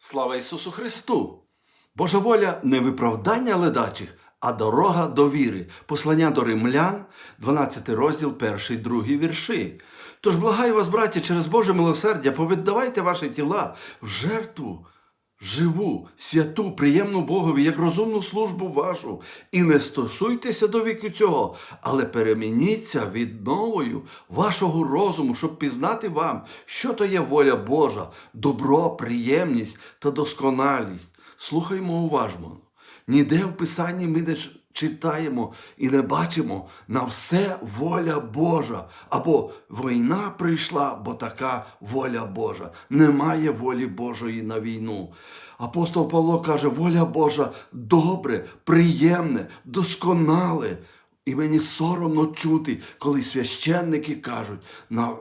Слава Ісусу Христу! Божа воля не виправдання ледачих, а дорога до віри. Послання до римлян, 12 розділ, 1, 2 вірші. Тож благаю вас, браті, через Боже милосердя, повіддавайте ваші тіла в жертву живу, святу, приємну Богові, як розумну службу вашу, і не стосуйтеся до віку цього, але перемініться відновою вашого розуму, щоб пізнати вам, що то є воля Божа, добро, приємність та досконалість. Слухаймо уважно. Ніде в Писанні ми не читаємо і не бачимо на все воля Божа. Або війна прийшла, бо така воля Божа. Немає волі Божої на війну. Апостол Павло каже, воля Божа добре, приємне, досконале. І мені соромно чути, коли священники кажуть,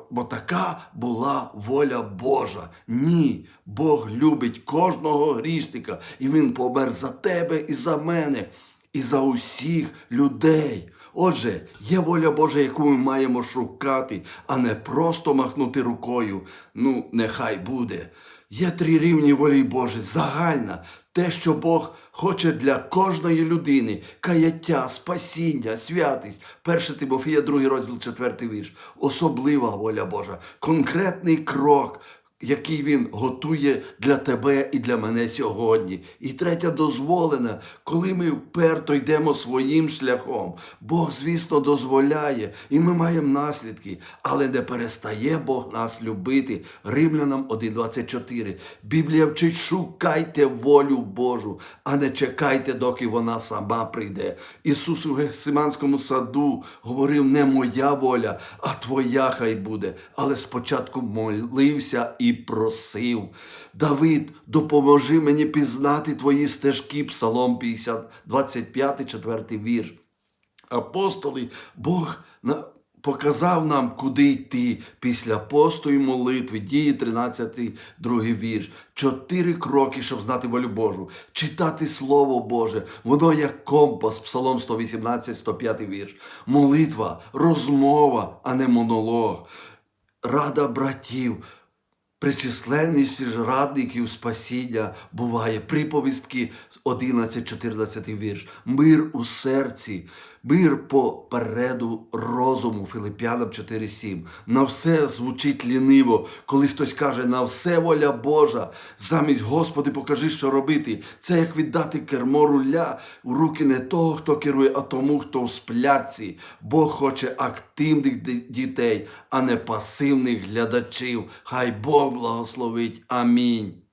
бо така була воля Божа. Ні, Бог любить кожного грішника, і Він помер за тебе і за мене, і за усіх людей. Отже, є воля Божа, яку ми маємо шукати, а не просто махнути рукою. Ну, нехай буде. Є три рівні волі Божої. Загальна, те, що Бог хоче для кожної людини: каяття, спасіння, святість. 1 Тимофія, 2 розділ, 4 вірш. Особлива воля Божа, конкретний крок. Який він готує для тебе і для мене сьогодні. І третя дозволена, коли ми вперто йдемо своїм шляхом. Бог, звісно, дозволяє, і ми маємо наслідки, але не перестає Бог нас любити. Римлянам 1.24. Біблія вчить, шукайте волю Божу, а не чекайте, доки вона сама прийде. Ісус у Гесиманському саду говорив: не моя воля, а твоя хай буде. Але спочатку молився і просив. Давид, допоможи мені пізнати твої стежки, Псалом 50, 25, 4 вірш апостоли, Бог показав нам, куди йти після посту і молитви, дії 13, другий вірш. Чотири кроки, щоб знати волю Божу, читати Слово Боже, воно як компас, Псалом 118, 105 вірш. Молитва, розмова, а не монолог. Рада братів. Причисленність ж радників спасіння буває. Приповістки 11-14 вірш. Мир у серці, мир попереду розуму. Филип'янам 4.7. На все звучить ліниво, коли хтось каже, на все воля Божа. Замість Господи, покажи, що робити. Це як віддати кермо руля у руки не того, хто керує, а тому, хто в сплятці. Бог хоче активних дітей, а не пасивних глядачів. Хай Бог благословить. Амінь.